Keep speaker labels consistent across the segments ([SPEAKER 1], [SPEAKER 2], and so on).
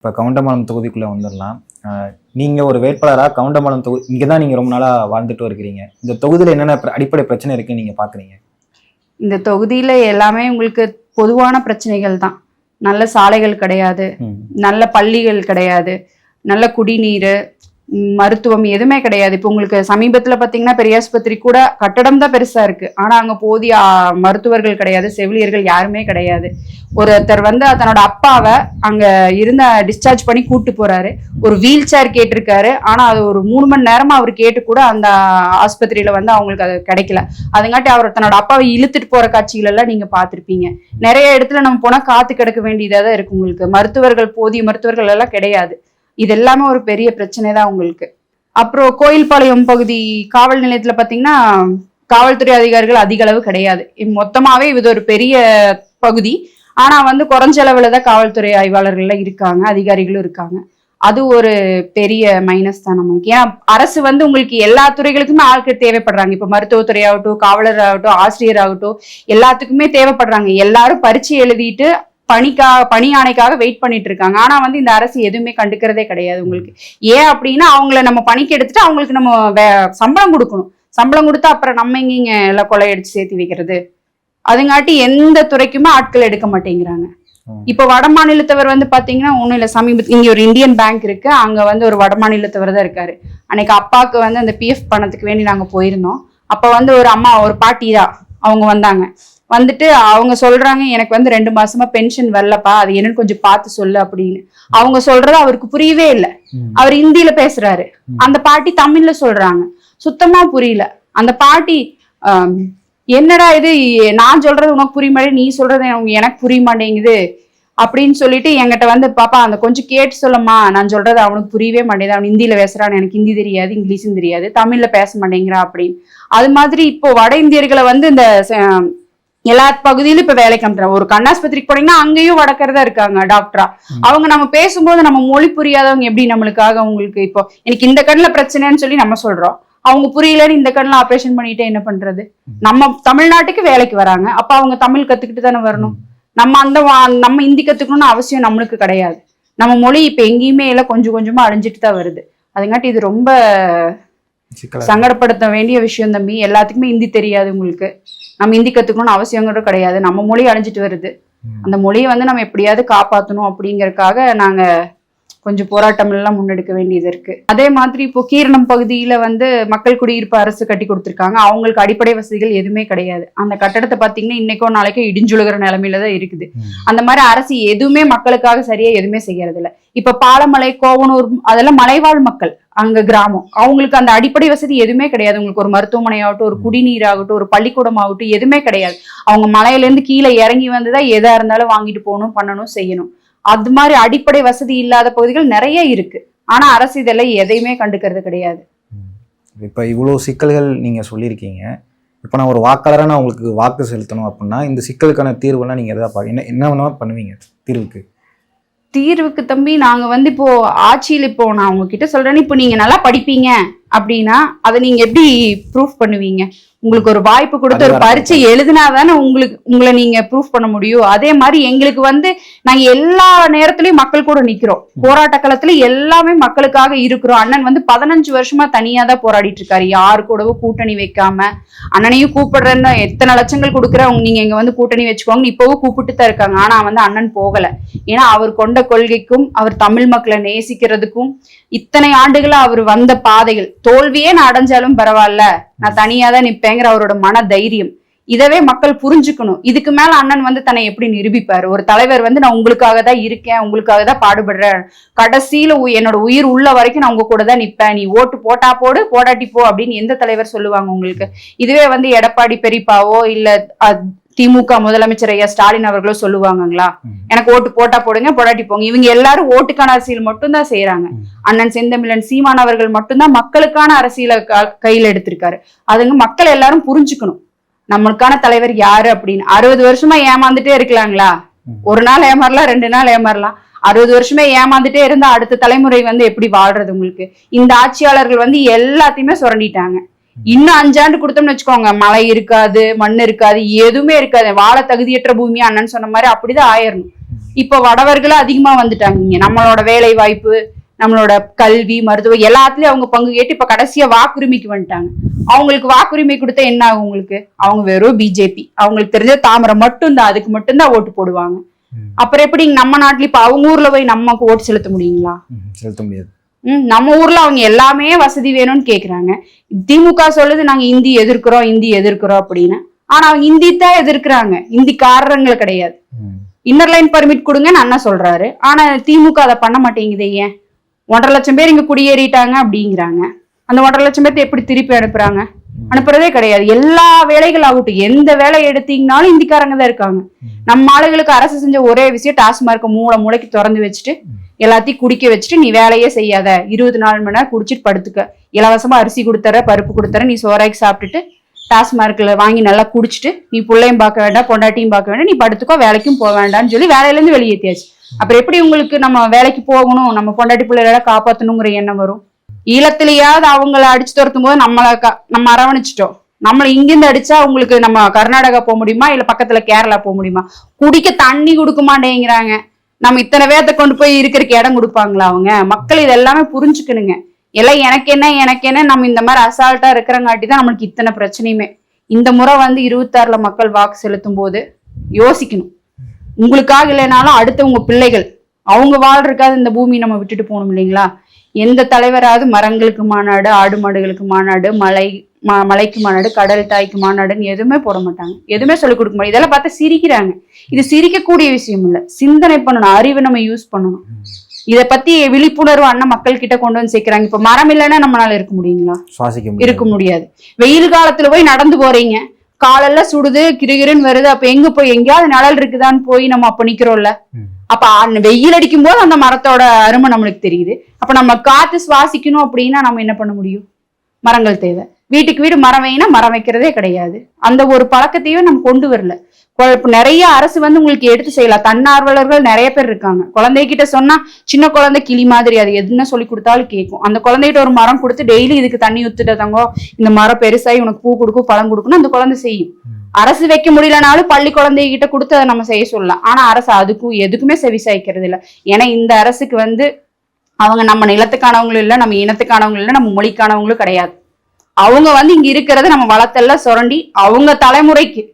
[SPEAKER 1] இப்போ கவுண்டமலம் தொகுதிக்குள்ளே வந்துடலாம் ஆஹ் நீங்க ஒரு வேட்பாளரா கவுண்டமலம் தொகுதி இங்கே தான் நீங்க ரொம்ப நாளா வாழ்ந்துட்டு இருக்கிறீங்க இந்த தொகுதியில என்னென்ன அடிப்படை பிரச்சனை இருக்குன்னு நீங்க பாக்குறீங்க?
[SPEAKER 2] இந்த தொகுதியில எல்லாமே உங்களுக்கு பொதுவான பிரச்சனைகள் தான். நல்ல சாலைகள் கிடையாது. நல்ல பள்ளிகள் கிடையாது. நல்ல குடிநீர் மருத்துவம் எதுவுமே கிடையாது. இப்போ உங்களுக்கு சமீபத்தில் பார்த்தீங்கன்னா பெரியாஸ்பத்திரி கூட கட்டடம் தான் பெருசாக இருக்குது ஆனால் அங்கே போதிய மருத்துவர்கள் கிடையாது செவிலியர்கள் யாருமே கிடையாது. ஒருத்தர் வந்து தன்னோட அப்பாவை அங்கே இருந்த டிஸ்சார்ஜ் பண்ணி கூப்பிட்டு போகிறாரு ஒரு வீல் சேர் கேட்டிருக்காரு. ஆனால் அது ஒரு மூணு மணி நேரமாக அவர் கேட்டு கூட அந்த ஆஸ்பத்திரியில் வந்து அவங்களுக்கு அது கிடைக்கல. அதுங்காட்டி அவர் தன்னோட அப்பாவை இழுத்துட்டு போகிற காட்சிகளெல்லாம் நீங்கள் பார்த்துருப்பீங்க. நிறைய இடத்துல நம்ம போனால் காத்து கிடக்க வேண்டியதாக தான் இருக்குது உங்களுக்கு. மருத்துவர்கள் போதிய மருத்துவர்கள் எல்லாம் கிடையாது. இது எல்லாமே ஒரு பெரிய பிரச்சனை தான் உங்களுக்கு. அப்புறம் கோயில்பாளையம் பகுதி காவல் நிலையத்துல பாத்தீங்கன்னா காவல்துறை அதிகாரிகள் அதிக அளவு கிடையாது. மொத்தமாகவே மொத்தமாவே இது ஒரு பெரிய பகுதி. ஆனா வந்து குறைஞ்ச அளவுல தான் காவல்துறை ஆய்வாளர்கள்லாம் இருக்காங்க அதிகாரிகளும் இருக்காங்க. அது ஒரு பெரிய மைனஸ் தான் நமக்கு. ஏன்னா அரசு வந்து உங்களுக்கு எல்லா துறைகளுக்குமே ஆட்கள் தேவைப்படுறாங்க. இப்போ மருத்துவத்துறை ஆகட்டும் காவலர் ஆகட்டும் ஆசிரியர் ஆகட்டும் எல்லாத்துக்குமே தேவைப்படுறாங்க. எல்லாரும் பரீட்சை எழுதிட்டு பணிக்கா பணி ஆணைக்காக வெயிட் பண்ணிட்டு இருக்காங்க ஆனா வந்து இந்த அரசு எதுவுமே கண்டுக்கிறதே கிடையாது உங்களுக்கு. ஏன் அப்படின்னா அவங்கள நம்ம பணிக்கு எடுத்துட்டு அவங்களுக்கு நம்ம சம்பளம் கொடுக்கணும். சம்பளம் கொடுத்தா அப்புறம் நம்ம எங்கீங்க எல்லாம் கொள்ளையடிச்சு சேர்த்து வைக்கிறது? அதுங்காட்டி எந்த துறைக்குமே ஆட்கள் எடுக்க மாட்டேங்கிறாங்க. இப்ப வட மாநிலத்தவர் வந்து பாத்தீங்கன்னா ஒண்ணும் இல்ல சமீப இங்க ஒரு இந்தியன் பேங்க் இருக்கு. அங்க வந்து ஒரு வட மாநிலத்தவர் தான் இருக்காரு. அன்னைக்கு அப்பாவுக்கு வந்து அந்த பிஎஃப் பணத்துக்கு வேண்டி நாங்க போயிருந்தோம். அப்ப வந்து ஒரு அம்மா ஒரு பாட்டி தான் அவங்க வந்தாங்க. வந்துட்டு அவங்க சொல்றாங்க எனக்கு வந்து ரெண்டு மாசமா பென்ஷன் வரலப்பா அது என்னன்னு கொஞ்சம் பார்த்து சொல்லு அப்படின்னு. அவங்க சொல்றது அவருக்கு புரியவே இல்லை. அவர் ஹிந்தியில பேசுறாரு. அந்த பாட்டி தமிழ்ல சொல்றாங்க. சுத்தமா புரியல. அந்த பாட்டி என்னடா இது நான் சொல்றது உனக்கு புரிய மாட்டேங்குது நீ சொல்றது எனக்கு- புரிய மாட்டேங்குது அப்படின்னு சொல்லிட்டு என்கிட்ட வந்து பாப்பா அந்த கொஞ்சம் கேட்டு சொல்லம்மா. நான் சொல்றது அவனுக்கு புரியவே மாட்டேங்குது. அவன் ஹிந்தியில பேசுறான் எனக்கு ஹிந்தி தெரியாது இங்கிலீஷும் தெரியாது தமிழ்ல பேச மாட்டேங்கிறான் அப்படின்னு. அது மாதிரி இப்போ வட இந்தியர்களை வந்து இந்த எல்லா பகுதியிலும் இப்ப வேலைக்கு அனுப்புறாங்க ஒரு கண்ணாஸ்பத்திரிக்கு போனீங்கன்னா அங்கேயும் வடக்கறதா இருக்காங்க டாக்டரா. அவங்க நம்ம பேசும்போது நம்ம மொழி புரியாதவங்க எப்படி நம்மளுக்காக உங்களுக்கு இப்போ எனக்கு இந்த கண்ணுல பிரச்சனைன்னு சொல்லி நம்ம சொல்றோம். அவங்க புரியலன்னு இந்த கண்ணுல ஆபரேஷன் பண்ணிட்டு என்ன பண்றது? நம்ம தமிழ்நாட்டுக்கு வேலைக்கு வராங்க. அப்ப அவங்க தமிழ் கத்துக்கிட்டு தானே வரணும். நம்ம அந்த நம்ம ஹிந்தி கத்துக்கணும்னு அவசியம் நம்மளுக்கு கிடையாது. நம்ம மொழி இப்ப எங்கேயுமே எல்லாம் கொஞ்சம் கொஞ்சமா அழிஞ்சிட்டு தான் வருது. அதுங்காட்டி இது ரொம்ப சங்கடப்படுத்த வேண்டிய விஷயம் தம்பி. எல்லாத்துக்குமே ஹிந்தி தெரியாது உங்களுக்கு. நம்ம ஹிந்தி கத்துக்கணும்னு அவசியம் கூட கிடையாது. நம்ம மொழி அழிஞ்சிட்டு வருது. அந்த மொழியை வந்து நம்ம எப்படியாவது காப்பாற்றணும் அப்படிங்கறதுக்காக நாங்க கொஞ்சம் போராட்டம் எல்லாம் முன்னெடுக்க வேண்டியது இருக்கு. அதே மாதிரி இப்போ கீரணம் பகுதியில வந்து மக்கள் குடியிருப்பு அரசு கட்டி கொடுத்துருக்காங்க. அவங்களுக்கு அடிப்படை வசதிகள் எதுவுமே கிடையாது. அந்த கட்டடத்தை பாத்தீங்கன்னா இன்னைக்கோ நாளைக்கோ இடிஞ்சுழுகிற நிலைமையில தான் இருக்குது. அந்த மாதிரி அரசு எதுவுமே மக்களுக்காக சரியா எதுவுமே செய்யறது இல்ல இப்ப பாலமலை கோவனூர் அதெல்லாம் மலைவாழ் மக்கள். அங்க கிராமம். அவங்களுக்கு அந்த அடிப்படை வசதி எதுவுமே கிடையாது. உங்களுக்கு ஒரு மருத்துவமனை ஆகட்டும் ஒரு குடிநீர் ஆகட்டும் ஒரு பள்ளிக்கூடம் ஆகட்டும் எதுவுமே கிடையாது. அவங்க மலையிலேருந்து கீழே இறங்கி வந்துதான் எதா இருந்தாலும் வாங்கிட்டு போகணும் பண்ணணும் செய்யணும். அது மாதிரி அடிப்படை வசதி இல்லாத பகுதிகள் நிறைய இருக்கு. ஆனா அரசு இதெல்லாம் எதையுமே கண்டுக்கிறது கிடையாது.
[SPEAKER 1] இப்போ இவ்வளோ சிக்கல்கள் நீங்க சொல்லியிருக்கீங்க. இப்போ நான் ஒரு வாக்காளராக நான் உங்களுக்கு வாக்கு செலுத்தணும் அப்படின்னா இந்த சிக்கலுக்கான தீர்வுலாம் நீங்க எதாவது என்ன என்ன பண்ணுவீங்க தீர்வுக்கு?
[SPEAKER 2] தீர்வுக்கு தம்பி நாங்க வந்து இப்போ ஆட்சியில் இப்போ நான் உங்ககிட்ட சொல்றேன்னு இப்போ நீங்க நல்லா படிப்பீங்க அப்படின்னா அதை நீங்க எப்படி ப்ரூஃப் பண்ணுவீங்க? உங்களுக்கு ஒரு வாய்ப்பு கொடுத்து ஒரு
[SPEAKER 1] அதிகாரம்
[SPEAKER 2] பரீட்சை எழுதினாதானே உங்களுக்கு உங்களை நீங்க ப்ரூஃப் பண்ண முடியும். அதே மாதிரி எங்களுக்கு வந்து நாங்க எல்லா நேரத்துலயும் மக்கள் கூட நிக்கிறோம். போராட்ட களத்துல எல்லாமே மக்களுக்காக இருக்கிறோம். அண்ணன் வந்து பதினஞ்சு வருஷமா தனியா தான் போராடிட்டு இருக்காரு. யாரு கூடவும் கூட்டணி வைக்காம. அண்ணனையும் கூப்பிடுறேன்னு எத்தனை லட்சங்கள் கொடுக்குறவங்க நீங்க இங்க வந்து கூட்டணி வச்சுக்கோங்க இப்பவும் கூப்பிட்டு தான் இருக்காங்க. ஆனா வந்து அண்ணன் போகல. ஏன்னா அவர் கொண்ட கொள்கைக்கும் அவர் தமிழ் மக்களை நேசிக்கிறதுக்கும் இத்தனை ஆண்டுகளா அவர் வந்த பாதைகள். தோல்வியே நான் அடைஞ்சாலும் பரவாயில்ல. நான் தனியா தான் நிப்பேங்கிற அவரோட மன தைரியம் இதவே மக்கள் புரிஞ்சுக்கணும். இதுக்கு மேல அண்ணன் வந்து தன்னை எப்படி நிரூபிப்பாரு? ஒரு தலைவர் வந்து நான் உங்களுக்காக தான் இருக்கேன் உங்களுக்காக தான் பாடுபடுறேன். கடைசியில உ- என்னோட உயிர் உள்ள வரைக்கும் நான் உங்க கூட தான் நிப்பேன் நீ ஓட்டு போட்டா போடு போடாட்டி போ அப்படின்னு எந்த தலைவர் சொல்லுவாங்க உங்களுக்கு? இதுவே வந்து எடப்பாடி பெரியப்பாவோ இல்ல அ, திமுக முதலமைச்சர் ஐயா ஸ்டாலின் அவர்களோ சொல்லுவாங்கங்களா?
[SPEAKER 1] ம்.
[SPEAKER 2] எனக்கு ஓட்டு போட்டா போடுங்க போடாட்டி போங்க. இவங்க எல்லாரும் ஓட்டுக்கான அரசியல் மட்டும்தான் செய்யறாங்க. அண்ணன் செந்தமிழன் சீமான் அவர்கள் மட்டும்தான் மக்களுக்கான அரசியலை கையில எடுத்திருக்காரு. அதுங்க மக்கள் எல்லாரும் புரிஞ்சுக்கணும். நம்மளுக்கான தலைவர் யாரு அப்படின்னு. அறுபது வருஷமா ஏமாந்துட்டே இருக்கலாங்களா. ஒரு நாள் ஏமாறலாம் ரெண்டு நாள் ஏமாறலாம். அறுபது வருஷமே ஏமாந்துட்டே இருந்தா அடுத்த தலைமுறை வந்து எப்படி வாழ்றது உங்களுக்கு? இந்த ஆட்சியாளர்கள் வந்து எல்லாத்தையுமே சுரண்டிட்டாங்க. இன்னும் அஞ்சாண்டு கொடுத்தோம்னு வச்சுக்கோங்க. மழை இருக்காது மண் இருக்காது எதுவுமே இருக்காது. வாழ தகுதியற்ற பூமி அண்ணன் சொன்ன மாதிரி அப்படிதான் ஆயிரணும். இப்போ வடவர்களும் அதிகமா வந்துட்டாங்க இங்க. நம்மளோட வேலை வாய்ப்பு நம்மளோட கல்வி மருத்துவம் எல்லாத்துலயும் அவங்க பங்கு கேட்டு இப்ப கடைசியா வாக்குரிமைக்கு வந்துட்டாங்க. அவங்களுக்கு வாக்குரிமை கொடுத்தா என்ன ஆகும் உங்களுக்கு? அவங்க வெறும் பிஜேபி அவங்களுக்கு தெரிஞ்ச தாமரை மட்டும்தான். அதுக்கு மட்டும்தான் ஓட்டு போடுவாங்க. அப்புறம் எப்படி நம்ம நாட்டுல இப்ப அவங்க ஊர்ல போய் நமக்கு ஓட்டு செலுத்த முடியுங்களா?
[SPEAKER 1] செலுத்த முடியாது.
[SPEAKER 2] நம்ம ஊர்ல அவங்க எல்லாமே வசதி வேணும்னு கேக்குறாங்க. திமுக சொல்லுது நாங்க இந்தி எதிர்க்கிறோம் இந்தி எதிர்க்கிறோம் அப்படின்னு. ஆனா அவங்க இந்தி தான் எதிர்க்கிறாங்க. இந்திக்காரங்களை கிடையாது. இன்னர் லைன் பர்மிட் கொடுங்கன்னு அண்ணா சொல்றாரு. ஆனா திமுக அதை பண்ண மாட்டேங்குது ஏன்? ஒன்றரை லட்சம் பேர் இங்க குடியேறிட்டாங்க அப்படிங்கிறாங்க. அந்த ஒன்றரை லட்சம் பேர்த்த எப்படி திருப்பி அனுப்புறாங்க? அனுப்புறதே கிடையாது. எல்லா வேலைகள் ஆகட்டும் எந்த வேலை எடுத்தீங்கனாலும் இந்திக்காரங்க தான் இருக்காங்க. நம்ம ஆளுகளுக்கு அரசு செஞ்ச ஒரே விஷயம் டாஸ்மார்க்க மூளை மூளைக்கு திறந்து வச்சுட்டு எல்லாத்தையும் குடிக்க வச்சுட்டு நீ வேலையே செய்யாத. இருபது நாலு மணி நேரம் குடிச்சிட்டு படுத்துக்க. இலவசமா அரிசி கொடுத்தர பருப்பு கொடுத்தர நீ சோறாக்கி சாப்பிட்டுட்டு டாஸ்மார்க்ல வாங்கி நல்லா குடிச்சிட்டு நீ பிள்ளையும் பார்க்க வேண்டாம் பொண்டாட்டியும் பார்க்க வேண்டாம் நீ படுத்துக்கோ வேலைக்கும் போக வேண்டாம்னு சொல்லி வேலையிலேருந்து வெளியேற்றியாச்சு அப்புறம் எப்படி உங்களுக்கு நம்ம வேலைக்கு போகணும்? நம்ம பொண்டாட்டி பிள்ளைகளை காப்பாற்றணுங்கிற எண்ணம் வரும். ஈழத்திலேயாவது அவங்கள அடிச்சு துரத்தும் போது நம்மளை க- நம்ம அரவணைச்சிட்டோம். நம்மளை இங்கிருந்து அடிச்சா உங்களுக்கு நம்ம கர்நாடகா போக முடியுமா? இல்ல பக்கத்துல கேரளா போக முடியுமா? குடிக்க தண்ணி கொடுக்க மாட்டேங்கிறாங்க நம்ம இத்தனை பேர்த்த கொண்டு போய் இருக்கிறக்கு இடம் கொடுப்பாங்களா அவங்க? மக்கள் இது எல்லாமே புரிஞ்சுக்கணுங்க. எல்லாம் எனக்கு என்ன எனக்கு என்ன நம்ம இந்த மாதிரி அசால்ட்டா இருக்கிறங்காட்டி தான் நம்மளுக்கு இத்தனை பிரச்சனையுமே. இந்த முறை வந்து இருபத்தாறுல மக்கள் வாக்கு செலுத்தும் போது யோசிக்கணும். உங்களுக்காக இல்லைனாலும் அடுத்த உங்க பிள்ளைகள் அவங்க வாழ்றதுக்காக இந்த பூமி நம்ம விட்டுட்டு போகணும் இல்லைங்களா? எந்த தலைவராவது மரங்களுக்கு மாநாடு ஆடு மாடுகளுக்கு மாநாடு மலை ம- மலைக்கு மாநாடு கடல் தாய்க்கு மாநாடுன்னு எதுவுமே போட மாட்டாங்க. எதுவுமே சொல்லிக் கொடுக்க முடியாது இதெல்லாம் பார்த்தா சிரிக்கிறாங்க. இது சிரிக்கக்கூடிய விஷயம் இல்ல. சிந்தனை பண்ணணும் அறிவை நம்ம யூஸ் பண்ணணும். இத பத்தி விழிப்புணர்வு அண்ணன் மக்கள் கிட்ட கொண்டு வந்து சேர்க்கிறாங்க. இப்ப மரம் இல்லைன்னா நம்மளால இருக்க முடியுங்களா?
[SPEAKER 1] சுவாசிக்க
[SPEAKER 2] இருக்க முடியாது. வெயில் காலத்துல போய் நடந்து போறீங்க. காலெல்லாம் சுடுது கிருகிருன்னு வருது. அப்ப எங்க போய் எங்கேயாவது நிழல் இருக்குதான்னு போய் நம்ம அப்ப நிக்கிறோம்ல. அப்ப வெயில் அடிக்கும் போது அந்த மரத்தோட அருமை நம்மளுக்கு தெரியுது. அப்ப நம்ம காத்து சுவாசிக்கணும் அப்படின்னா நம்ம என்ன பண்ண முடியும்? மரங்கள் தேவை. வீட்டுக்கு வீடு மரம் வைனா மரம் வைக்கிறதே கிடையாது. அந்த ஒரு பழக்கத்தையும் நம்ம கொண்டு வரல. நிறைய அரசு வந்து உங்களுக்கு எடுத்து செய்யலாம். தன்னார்வலர்கள் நிறைய பேர் இருக்காங்க. குழந்தைகிட்ட சொன்னா சின்ன குழந்தை கிளி மாதிரி அது என்ன சொல்லி கொடுத்தாலும் கேட்கும் அந்த குழந்தைகிட்ட ஒரு மரம் கொடுத்து டெய்லி இதுக்கு தண்ணி ஊத்துட்ட தங்கோ இந்த மரம் பெருசாகி உனக்கு பூ கொடுக்கும் பழம் கொடுக்கணும் அந்த குழந்தை செய்யும். அரசு வைக்க முடியலனாலும் பள்ளி குழந்தைகிட்ட கொடுத்து அதை நம்ம செய்ய சொல்லலாம். ஆனா அரசு அதுக்கும் எதுக்குமே செவிசாய்க்கிறது இல்ல. ஏன்னா இந்த அரசுக்கு வந்து அவங்க நம்ம நிலத்துக்கானவங்களும் இல்ல நம்ம இனத்துக்கானவங்களும் இல்ல நம்ம மொழிக்கானவங்களும் கிடையாது. அவங்க வந்து இங்க இருக்கிறத நம்ம வளத்தெல்லாம் சுரண்டி அவங்க தலைமுறைக்கு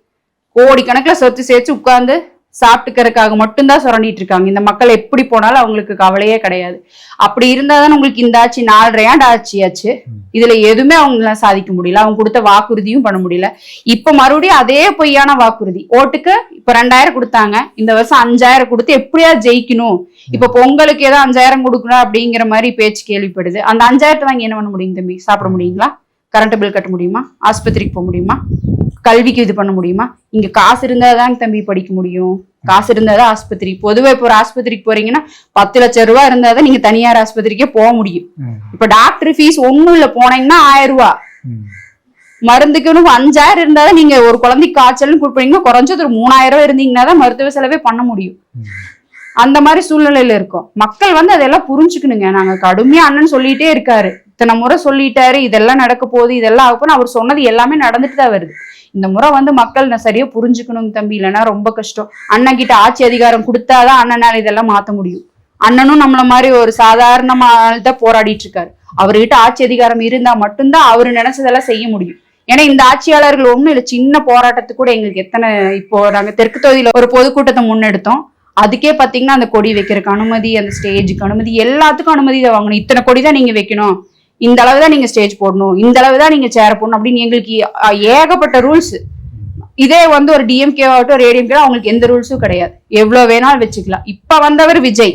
[SPEAKER 2] கோடிக்கணக்கில் சொத்து சேர்த்து உட்கார்ந்து சாப்பிட்டுக்கிறதுக்காக மட்டும்தான் சுரண்டிட்டு இருக்காங்க. இந்த மக்கள் எப்படி போனாலும் அவங்களுக்கு கவலையே கிடையாது. அப்படி இருந்தாதான் உங்களுக்கு இந்த ஆட்சி நாலரை ஆண்டு ஆட்சியாச்சு. இதுல எதுவுமே அவங்களாம் சாதிக்க முடியல. அவங்க கொடுத்த வாக்குறுதியும் பண்ண முடியல. இப்ப மறுபடியும் அதே பொய்யான வாக்குறுதி. ஓட்டுக்கு இப்ப ரெண்டாயிரம் கொடுத்தாங்க. இந்த வருஷம் அஞ்சாயிரம் கொடுத்து எப்படியா ஜெயிக்கணும்? இப்ப பொங்கலுக்கு ஏதோ அஞ்சாயிரம் கொடுக்கணும் அப்படிங்கிற மாதிரி பேச்சு கேள்விப்படுது. அந்த அஞ்சாயிரத்தை வாங்கி என்ன பண்ண முடியும் தம்பி? சாப்பிட முடியுங்களா? கரண்ட் பில் கட்ட முடியுமா? ஆஸ்பத்திரிக்கு போக முடியுமா? கல்விக்கு இது பண்ண முடியுமா? இங்க காசு இருந்தாதான் தம்பி படிக்க முடியும். காசு இருந்தாதான் ஆஸ்பத்திரி. பொதுவா இப்போ ஒரு ஆஸ்பத்திரிக்கு போறீங்கன்னா பத்து லட்சம் ரூபாய் இருந்தாதான் நீங்க தனியார் ஆஸ்பத்திரிக்கே போக முடியும். இப்ப டாக்டர் ஃபீஸ் ஒண்ணும் இல்ல. போனீங்கன்னா ஆயிரம் ரூபாய்
[SPEAKER 1] ம்.
[SPEAKER 2] மருந்துக்குன்னு அஞ்சாயிரம் இருந்தாதான் நீங்க ஒரு குழந்தைக்கு காய்ச்சல்னு கொடுப்பீங்கன்னா குறைஞ்சது ஒரு மூணாயிரம் ரூபாய் இருந்தீங்கன்னா தான் மருத்துவ செலவே பண்ண முடியும். அந்த மாதிரி சூழ்நிலையில இருக்கோம். மக்கள் வந்து அதெல்லாம் புரிஞ்சுக்கணுங்க. நாங்க கடுமையா அண்ணன் சொல்லிட்டே இருக்காரு. இத்தனை முறை சொல்லிட்டாரு இதெல்லாம் நடக்க போகுது இதெல்லாம் ஆகும் அவர் சொன்னது எல்லாமே நடந்துட்டு தான் வருது. இந்த முறை வந்து மக்கள் நான் சரியா புரிஞ்சுக்கணும் தம்பி இல்லைன்னா ரொம்ப கஷ்டம். அண்ணன் கிட்ட ஆட்சி அதிகாரம் கொடுத்தாதான் அண்ணனால இதெல்லாம் மாத்த முடியும். அண்ணனும் நம்மள மாதிரி ஒரு சாதாரணமான தான் போராடிட்டு இருக்காரு. அவர்கிட்ட ஆட்சி அதிகாரம் இருந்தா மட்டும்தான் அவர் நினைச்சதெல்லாம் செய்ய முடியும். ஏன்னா இந்த ஆட்சியாளர்கள் ஒண்ணும் இல்ல. சின்ன போராட்டத்துக்கு கூட எங்களுக்கு எத்தனை இப்போ நாங்க தெற்கு தொகுதியில ஒரு பொதுக்கூட்டத்தை முன்னெடுத்தோம். அதுக்கே பாத்தீங்கன்னா அந்த கொடி வைக்கிறதுக்கு அனுமதி அந்த ஸ்டேஜுக்கு அனுமதி எல்லாத்துக்கும் அனுமதி தான் வாங்கணும். இத்தனை கொடி தான் நீங்க வைக்கணும். இந்த அளவு தான் நீங்க ஸ்டேஜ் போடணும் இந்த அளவு தான் நீங்க சேர் போடணும் அப்படின்னு எங்களுக்கு ஏகப்பட்ட ரூல்ஸ் இதே வந்து ஒரு டிஎம்கே ஆகட்டும் ரேடிஎம்கே அவங்களுக்கு எந்த ரூல்ஸும் கிடையாது. எவ்வளவு வேணாலும் வச்சுக்கலாம். இப்ப வந்தவர் விஜய்.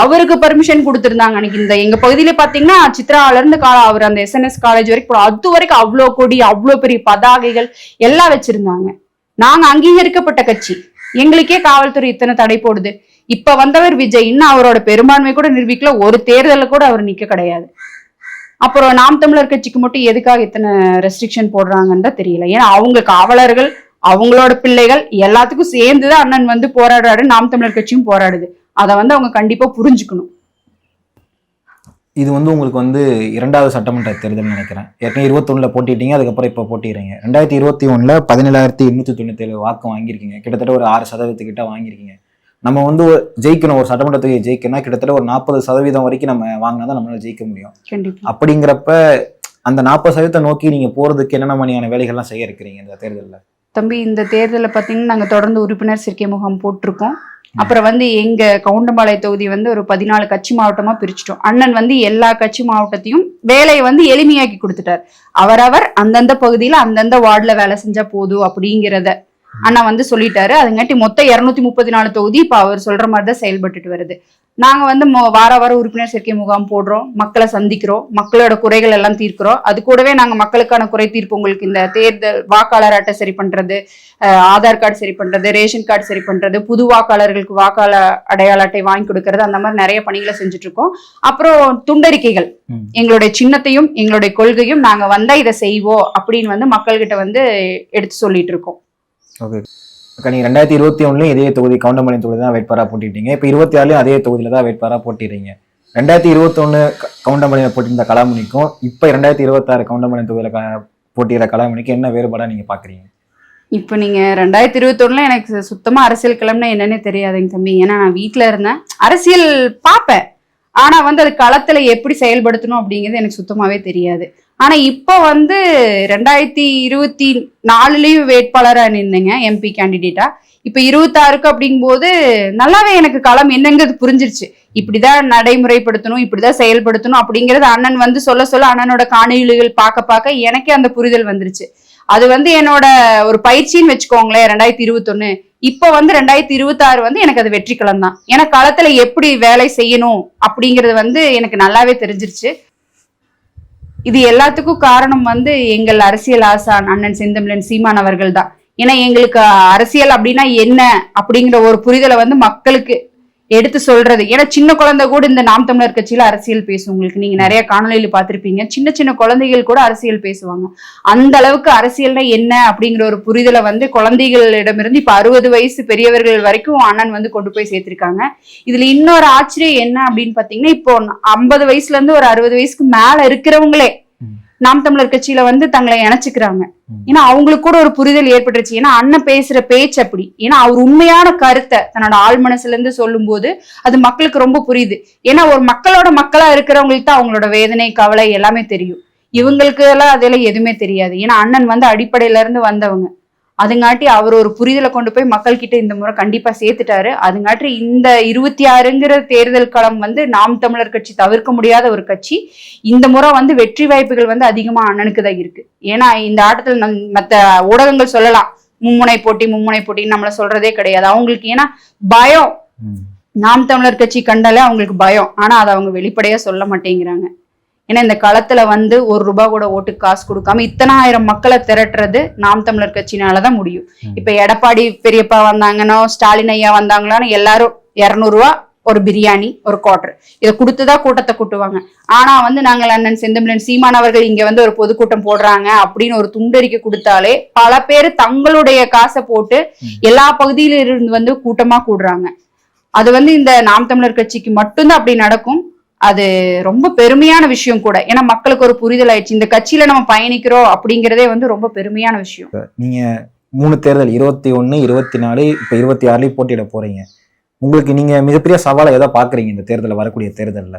[SPEAKER 2] அவருக்கு பெர்மிஷன் கொடுத்துருந்தாங்க அன்னைக்கு இந்த எங்க பகுதியில பாத்தீங்கன்னா சித்ரால இருந்து கா அவர் அந்த எஸ்என்எஸ் காலேஜ் வரைக்கும் அது வரைக்கும் அவ்வளோ கொடி அவ்வளோ பெரிய பதாகைகள் எல்லாம் வச்சிருந்தாங்க. நாங்க அங்கீகரிக்கப்பட்ட கட்சி. எங்களுக்கே காவல்துறை இத்தனை தடை போடுது. இப்ப வந்தவர் விஜய் இன்னும் அவரோட பெரும்பான்மை கூட நிரூபிக்கல ஒரு தேர்தலில் கூட அவர் நிக்க கிடையாது. அப்புறம் நாம் தமிழர் கட்சிக்கு மட்டும் எதுக்காக இத்தனை ரெஸ்ட்ரிக்ஷன் போடுறாங்கன்னு தான் தெரியல. ஏன்னா அவங்க காவலர்கள் அவங்களோட பிள்ளைகள் எல்லாத்துக்கும் சேர்ந்துதான் அண்ணன் வந்து போராடுறாரு நாம் தமிழர் கட்சியும் போராடுது. அதை வந்து அவங்க கண்டிப்பா புரிஞ்சுக்கணும்.
[SPEAKER 1] இது வந்து உங்களுக்கு வந்து இரண்டாவது சட்டமன்ற தேர்தல் நினைக்கிறேன். ஏற்கனவே இருபத்தொன்னில் போட்டிட்டீங்க அதுக்கப்புறம் இப்போ போட்டிடுறீங்க ரெண்டாயிரத்தி இருபத்தி ஒன்றில் பதினேழாயிரத்தி எண்ணூற்றி தொண்ணூத்தேழு வாக்கு வாங்கியிருக்கீங்க. கிட்டத்தட்ட ஒரு ஆறு சதவீதத்துக்கிட்ட வாங்கியிருக்கீங்க. நம்ம வந்து ஜெயிக்கணும் ஒரு சட்டமன்ற தொகுதியை ஜெயிக்கணும்னா கிட்டத்தட்ட ஒரு நாற்பது சதவீதம் வரைக்கும் நம்ம வாங்கினா தான் நம்மளால ஜெயிக்க முடியும். அப்படிங்கிறப்ப அந்த நாற்பது சதவீதத்தை நோக்கி நீங்க போறதுக்கு என்னென்ன மாதிரியான வேலைகள்லாம் செய்ய இருக்கிறீங்க இந்த தேர்தலில்?
[SPEAKER 2] தம்பி இந்த தேர்தலில் பார்த்தீங்கன்னா நாங்கள் தொடர்ந்து உறுப்பினர் சேர்க்கை முகாம் போட்டிருக்கோம். அப்புறம் வந்து எங்க கவுண்டம்பாளைய தொகுதி வந்து ஒரு பதினாலு கட்சி மாவட்டமா பிரிச்சிட்டோம். அண்ணன் வந்து எல்லா கட்சி மாவட்டத்தையும் வேலையை வந்து எளிமையாக்கி கொடுத்துட்டார். அவரவர் அந்தந்த பகுதியில அந்தந்த வார்டுல வேலை செஞ்சா போதும் அப்படிங்கிறத அண்ணா வந்து சொல்லிட்டாரு. அதுங்காட்டி மொத்தம் இருநூத்தி முப்பத்தி நாலு தொகுதி இப்ப அவர் சொல்ற மாதிரி தான் செயல்பட்டுட்டு வருது. நாங்க வந்து வார வாரம் உறுப்பினர் சேர்க்கை முகாம் போடுறோம். மக்களை சந்திக்கிறோம். மக்களோட குறைகள் எல்லாம் தீர்க்கிறோம். அது கூடவே நாங்க மக்களுக்கான குறை தீர்ப்பு உங்களுக்கு இந்த தேர்தல் வாக்காளர் அட்டை சரி பண்றது ஆதார் கார்டு சரி பண்றது ரேஷன் கார்டு சரி பண்றது புது வாக்காளர்களுக்கு வாக்காளர் அடையாள அட்டை வாங்கி கொடுக்கறது அந்த மாதிரி நிறைய பணிகளை செஞ்சுட்டு இருக்கோம். அப்புறம் துண்டறிக்கைகள். எங்களுடைய சின்னத்தையும் எங்களுடைய கொள்கையும் நாங்க வந்தா இதை செய்வோம் அப்படின்னு வந்து மக்கள்கிட்ட வந்து எடுத்து சொல்லிட்டு இருக்கோம்.
[SPEAKER 1] ஓகே அக்கா நீங்கள் ரெண்டாயிரத்தி இருபத்தி ஒன்றுலையும் இதே தொகுதி கவுண்டமலையம் தொகுதி தான் வேட்பாராக போட்டிட்டீங்க இப்போ இருபத்தி ஆறுலையும் அதே தொகுதியில் தான் வேட்பாராக போட்டிடுறீங்க ரெண்டாயிரத்தி இருபத்தொன்று கவுண்டமலையில் போட்டிருந்த கலாமணிக்கும் இப்போ ரெண்டாயிரத்தி இருபத்தாறு கவுண்டமலையம் தொகுதியில் க- போட்டியிட கலாமணிக்கு என்ன வேறுபாடாக நீங்கள் பார்க்குறீங்க
[SPEAKER 2] இப்போ நீங்கள் ரெண்டாயிரத்தி இருபத்தொன்னில் எனக்கு சுத்தமாக அரசியல் கிளம்புனா என்னன்னே தெரியாதுங்க தம்பி. ஏன்னா நான் வீட்டில் இருந்தேன். அரசியல் பார்ப்பேன் ஆனால் வந்து அது களத்தில் எப்படி செயல்படுத்தணும் அப்படிங்கிறது எனக்கு சுத்தமாகவே தெரியாது. ஆனா இப்போ வந்து ரெண்டாயிரத்தி இருபத்தி நாலுலயும் வேட்பாளரா நின்னேங்க எம்பி கேண்டிடேட்டா இப்ப இருபத்தாறுக்கு அப்படிங்கும்போது நல்லாவே எனக்கு களம் என்னங்கிறது புரிஞ்சிருச்சு. இப்படிதான் நடைமுறைப்படுத்தணும் இப்படிதான் செயல்படுத்தணும் அப்படிங்கறது அண்ணன் வந்து சொல்ல சொல்ல அண்ணனோட காணொலிகள் பார்க்க பார்க்க எனக்கே அந்த புரிதல் வந்துருச்சு. அது வந்து என்னோட ஒரு பயிற்சின்னு வச்சுக்கோங்களேன் ரெண்டாயிரத்தி இருபத்தொன்னு. இப்போ வந்து ரெண்டாயிரத்தி இருபத்தாறு வந்து எனக்கு அது வெற்றி களம் தான் ஏன்னா களத்துல எப்படி வேலை செய்யணும் அப்படிங்கிறது வந்து எனக்கு நல்லாவே தெரிஞ்சிருச்சு. இது எல்லாத்துக்கும் காரணம் வந்து எங்கள் அரசியல் ஆசான் அண்ணன் செந்தமிழன் சீமான் அவர்கள் தான் ஏன்னா எங்களுக்கு அரசியல் அப்படின்னா என்ன அப்படிங்கிற ஒரு புரிதலை வந்து மக்களுக்கு எடுத்து சொல்றது. ஏன்னா சின்ன குழந்தை கூட இந்த நாம் தமிழர் கட்சியில அரசியல் பேசும். உங்களுக்கு நீங்க நிறைய காணொலியில பார்த்திருப்பீங்க. சின்ன சின்ன குழந்தைகள் கூட அரசியல் பேசுவாங்க. அந்த அளவுக்கு அரசியல்னா என்ன அப்படிங்கிற ஒரு புரிதலை வந்து குழந்தைகளிடமிருந்து இப்ப அறுபது வயசு பெரியவர்கள் வரைக்கும் அண்ணன் வந்து கொண்டு போய் சேர்த்திருக்காங்க. இதுல இன்னொரு ஆச்சரியம் என்ன அப்படின்னு பாத்தீங்கன்னா இப்போ ஐம்பது வயசுல இருந்து ஒரு அறுபது வயசுக்கு மேல இருக்கிறவங்களே நாம் தமிழர் கட்சியில வந்து தங்களை இணைச்சுக்கிறாங்க. ஏன்னா அவங்களுக்கு கூட ஒரு புரிதல் ஏற்பட்டுருச்சு. ஏன்னா அண்ணன் பேசுற பேச்சு அப்படி. ஏன்னா அவர் உண்மையான கருத்தை தன்னோட ஆள் மனசுல இருந்து சொல்லும்போது அது மக்களுக்கு ரொம்ப புரியுது. ஏன்னா ஒரு மக்களோட மக்களா இருக்கிறவங்களுக்கு தான் அவங்களோட வேதனை கவலை எல்லாமே தெரியும். இவங்களுக்கு எல்லாம் அதெல்லாம் எதுவுமே தெரியாது. ஏன்னா அண்ணன் வந்து அடிப்படையில இருந்து வந்தவங்க. அதுங்காட்டி அவர் ஒரு புரிதலை கொண்டு போய் மக்கள் கிட்ட இந்த முறை கண்டிப்பா சேர்த்துட்டாரு. அதுங்காட்டி இந்த இருபத்தி ஆறுங்கிற தேர்தல் களம் வந்து நாம் தமிழர் கட்சி தவிர்க்க முடியாத ஒரு கட்சி. இந்த முறை வந்து வெற்றி வாய்ப்புகள் வந்து அதிகமா அண்ணனுக்கு தான் இருக்கு. ஏன்னா இந்த ஆட்டத்தில் மத்த ஊடகங்கள் சொல்லலாம். மும்முனை போட்டி மும்முனை போட்டின்னு நம்மள சொல்றதே கிடையாது. அவங்களுக்கு ஏன்னா பயம். நாம் தமிழர் கட்சி கண்டாலே அவங்களுக்கு பயம். ஆனா அதை அவங்க வெளிப்படையா சொல்ல மாட்டேங்கிறாங்க. ஏன்னா இந்த களத்துல வந்து ஒரு ரூபா கூட ஓட்டுக்கு காசு கொடுக்காம இத்தனை ஆயிரம் மக்களை திரட்டுறது நாம் தமிழர் கட்சினாலதான் முடியும். இப்ப எடப்பாடி பெரியப்பா வந்தாங்கன்னோ ஸ்டாலின் ஐயா வந்தாங்களான்னு எல்லாரும் இருநூறுவா ஒரு பிரியாணி ஒரு குவார்டர் இதை கொடுத்துதான் கூட்டத்தை கூட்டுவாங்க. ஆனா வந்து நாங்கள் அண்ணன் செந்தமிழன் சீமான் அவர்கள் இங்க வந்து ஒரு பொதுக்கூட்டம் போடுறாங்க அப்படின்னு ஒரு துண்டறிக்கை கொடுத்தாலே பல பேர் தங்களுடைய காசை போட்டு. எல்லா பகுதியில இருந்து வந்து கூட்டமா கூடுறாங்க. அது வந்து இந்த நாம் தமிழர் கட்சிக்கு மட்டும்தான் அப்படி நடக்கும். அது ரொம்ப பெருமையான விஷயம் கூட. ஏன்னா மக்களுக்கு ஒரு புரிதல் ஆயிடுச்சு. இந்த கட்சியில நம்ம பயணிக்கிறோம் அப்படிங்கறதே வந்து ரொம்ப பெருமையான விஷயம்.
[SPEAKER 1] நீங்க மூணு தேர்தல் இருபத்தி ஒண்ணு இருபத்தி நாலு இப்போ இருபத்தி ஆறுலயும் போட்டியிட போறீங்க. உங்களுக்கு நீங்க மிகப்பெரிய சவாலை எதை பாக்குறீங்க இந்த தேர்தலில் வரக்கூடிய தேர்தல்ல?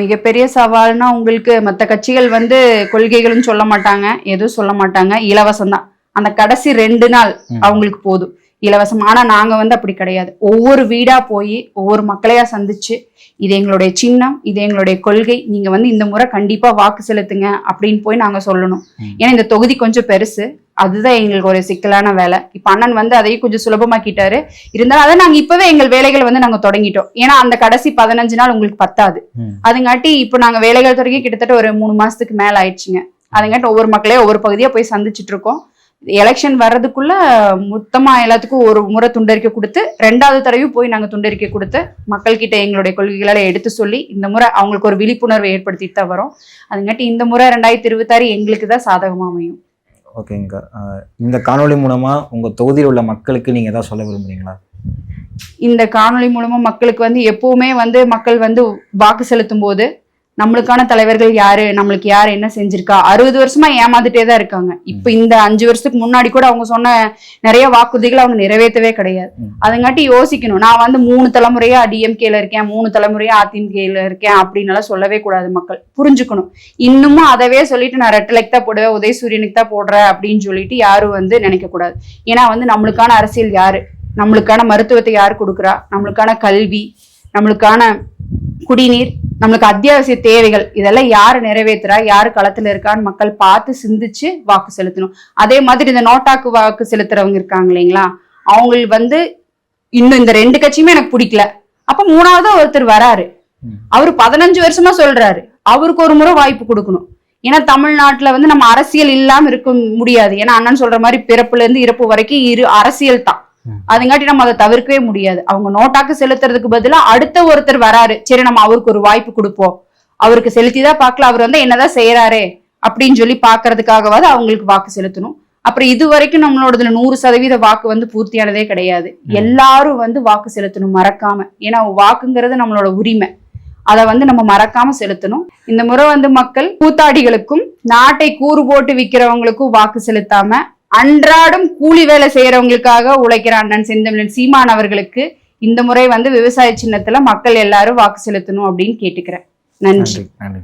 [SPEAKER 2] மிகப்பெரிய சவால்னா உங்களுக்கு மற்ற கட்சிகள் வந்து கொள்கைகளும் சொல்ல மாட்டாங்க எதுவும் சொல்ல மாட்டாங்க. இலவசம் தான் அந்த கடைசி ரெண்டு நாள். அவங்களுக்கு போதும். இலவசம் ஆனா நாங்க வந்து அப்படி கிடையாது. ஒவ்வொரு வீடா போய் ஒவ்வொரு மக்களையா சந்திச்சு இது எங்களுடைய சின்னம் இது எங்களுடைய கொள்கை நீங்க வந்து இந்த முறை கண்டிப்பா வாக்கு செலுத்துங்க அப்படின்னு போய் நாங்க சொல்லணும். ஏன்னா இந்த தொகுதி கொஞ்சம் பெருசு. அதுதான் எங்களுக்கு ஒரு சிக்கலான வேலை. இப்ப அண்ணன் வந்து அதையும் கொஞ்சம் சுலபமாக்கிட்டாரு. இருந்தாலும் அதை நாங்க இப்பவே எங்கள் வேலைகளை வந்து நாங்க தொடங்கிட்டோம். ஏன்னா அந்த கடைசி பதினஞ்சு நாள் உங்களுக்கு பத்தாது. அதுங்காட்டி இப்போ நாங்க வேலைகள் தொடங்கி கிட்டத்தட்ட ஒரு மூணு மாசத்துக்கு மேல ஆயிடுச்சுங்க. அதுங்காட்டி ஒவ்வொரு மக்களையும் ஒவ்வொரு பகுதியா போய் சந்திச்சுட்டு இருக்கோம். எலெக்ஷன் வர்றதுக்குள்ள மொத்தமா எல்லாத்துக்கும் ஒரு முறை துண்டறிக்கை கொடுத்து ரெண்டாவது தடவையும் போய் நாங்க துண்டறிக்கை கொடுத்து மக்கள்கிட்ட எங்களுடைய கொள்கைகளை எடுத்து சொல்லி இந்த முறை அவங்களுக்கு ஒரு விழிப்புணர்வை ஏற்படுத்திட்டு தான் வரோம். அதுங்காட்டி இந்த முறை ரெண்டாயிரத்தி இருபத்தாறு எங்களுக்கு தான் சாதகமா அமையும்.
[SPEAKER 1] ஓகேங்க. அஹ் இந்த காணொளி மூலமா உங்க தொகுதியில் உள்ள மக்களுக்கு நீங்க ஏதாவது சொல்ல விரும்புறீங்களா?
[SPEAKER 2] இந்த காணொளி மூலமா மக்களுக்கு வந்து எப்பவுமே வந்து மக்கள் வந்து வாக்கு செலுத்தும் போது நம்மளுக்கான தலைவர்கள் யாரு? நம்மளுக்கு யாரு என்ன செஞ்சிருக்கா? அறுபது வருஷமா ஏமாந்துட்டே தான் இருக்காங்க. இப்ப இந்த அஞ்சு வருஷத்துக்கு முன்னாடி கூட அவங்க சொன்ன நிறைய வாக்குறுதிகள் அவங்க நிறைவேற்றவே கிடையாது. அதங்காட்டி யோசிக்கணும். நான் வந்து மூணு தலைமுறையா டிஎம்கேல இருக்கேன் மூணு தலைமுறையா அதிமுகல இருக்கேன் அப்படின்னு எல்லாம் சொல்லவே கூடாது மக்கள். புரிஞ்சுக்கணும். இன்னமும் அதவே சொல்லிட்டு நான் ரெட்டலைக்கு தான் போடுவேன் உதயசூரியனுக்கு தான் போடுறேன் அப்படின்னு சொல்லிட்டு யாரும் வந்து நினைக்க கூடாது. ஏன்னா வந்து நம்மளுக்கான அரசியல் யாரு? நம்மளுக்கான மருத்துவத்தை யார் கொடுக்குறா? நம்மளுக்கான கல்வி நம்மளுக்கான குடிநீர் நம்மளுக்கு அத்தியாவசிய தேவைகள் இதெல்லாம் யாரு நிறைவேத்துறா யாரு களத்துல இருக்கான்னு மக்கள் பார்த்து சிந்திச்சு வாக்கு செலுத்தணும். அதே மாதிரி இந்த நோட்டாக்கு வாக்கு செலுத்துறவங்க இருக்காங்க இல்லைங்களா? அவங்க வந்து இன்னும் இந்த ரெண்டு கட்சியுமே எனக்கு பிடிக்கல. அப்ப மூணாவதா ஒருத்தர் வராரு. அவரு பதினஞ்சு வருஷமா சொல்றாரு. அவருக்கு ஒரு முறை வாய்ப்பு கொடுக்கணும். ஏன்னா தமிழ்நாட்டுல வந்து நம்ம அரசியல் இல்லாம இருக்க முடியாது. ஏன்னா அண்ணன் சொல்ற மாதிரி பிறப்புல இருந்து இறப்பு வரைக்கும் இரு அரசியல் தான். அதுங்காட்டி நம்ம அதை தவிர்க்கவே முடியாது. அவங்க நோட்டாக்கு செலுத்துறதுக்கு பதிலா அடுத்த ஒருத்தர் வராரு. சரி நம்ம அவருக்கு ஒரு வாய்ப்பு கொடுப்போம். அவருக்கு செலுத்திதான் பார்க்கல அவர் வந்து என்னதான் செய்யறாரே அப்படின்னு சொல்லி பாக்குறதுக்காகவாது அவங்களுக்கு வாக்கு செலுத்தணும். அப்புறம் இது வரைக்கும் நம்மளோடதுல நூறு சதவீத வாக்கு வந்து பூர்த்தியானதே கிடையாது. எல்லாரும் வந்து வாக்கு செலுத்தணும் மறக்காம. ஏன்னா வாக்குங்கிறது நம்மளோட உரிமை. அதை வந்து நம்ம மறக்காம செலுத்தணும். இந்த முறை வந்து மக்கள் கூத்தாடிகளுக்கும் நாட்டை கூறு போட்டு விற்கிறவங்களுக்கும் வாக்கு செலுத்தாம அன்றாடம் கூலி வேலை செய்யறவங்களுக்காக உழைக்கிற அண்ணன் செந்தமிழன் சீமான் அவர்களுக்கு இந்த முறை வந்து விவசாய சின்னத்துல மக்கள் எல்லாரும் வாக்கு செலுத்தணும் அப்படின்னு கேட்டுக்கிறேன்.
[SPEAKER 1] நன்றி. நன்றி